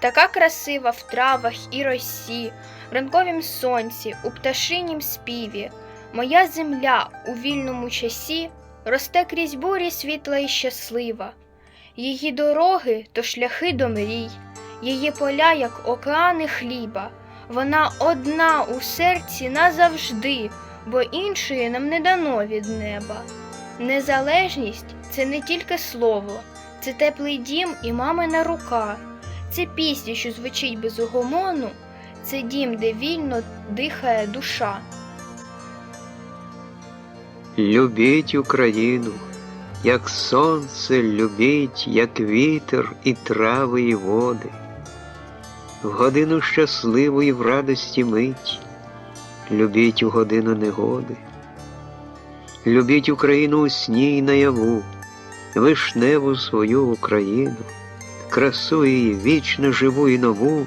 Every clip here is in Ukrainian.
така красива в травах і росі, в ранковім сонці, у пташинім співі. Моя земля у вільному часі росте крізь бурі світла і щаслива. Її дороги то шляхи до мрій, її поля, як океани хліба. Вона одна у серці назавжди, бо іншої нам не дано від неба. Незалежність це не тільки слово, це теплий дім і мамина рука, це пісня, що звучить без угомону, це дім, де вільно дихає душа. Любіть Україну, як сонце любіть, як вітер і трави, і води. В годину щасливу і в радості мить, любіть у годину негоди. Любіть Україну у сні й наяву, вишневу свою Україну, красу її вічно живу і нову,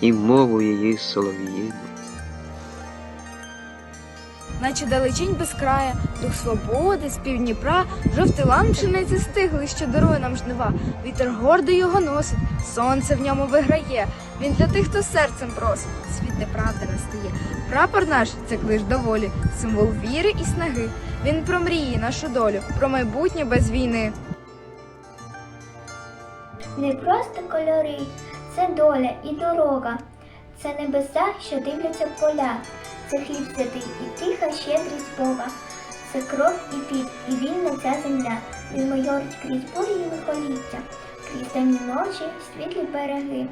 і мову її солов'їну. наче далечінь без края, дух свободи, з півдніпра, жовтий лан стигли, що дарує нам жнива. Вітер гордо його носить, сонце в ньому виграє. Він для тих, хто серцем просить, світ де правда настає. Прапор наш це клиш доволі, символ віри і снаги. Він про мрії, нашу долю, про майбутнє без війни. Не просто кольори, це доля і дорога, це небеса, що дивляться в поля, це хліб святий і тиха щедрість Бога, це кров і піт, і вільна ця земля. Він майорить крізь бурі і лихоліття, крізь темні ночі, світлі береги.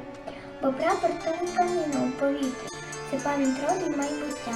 Бо прапор то не тканина у повітрі, це пам'ять роду майбуття.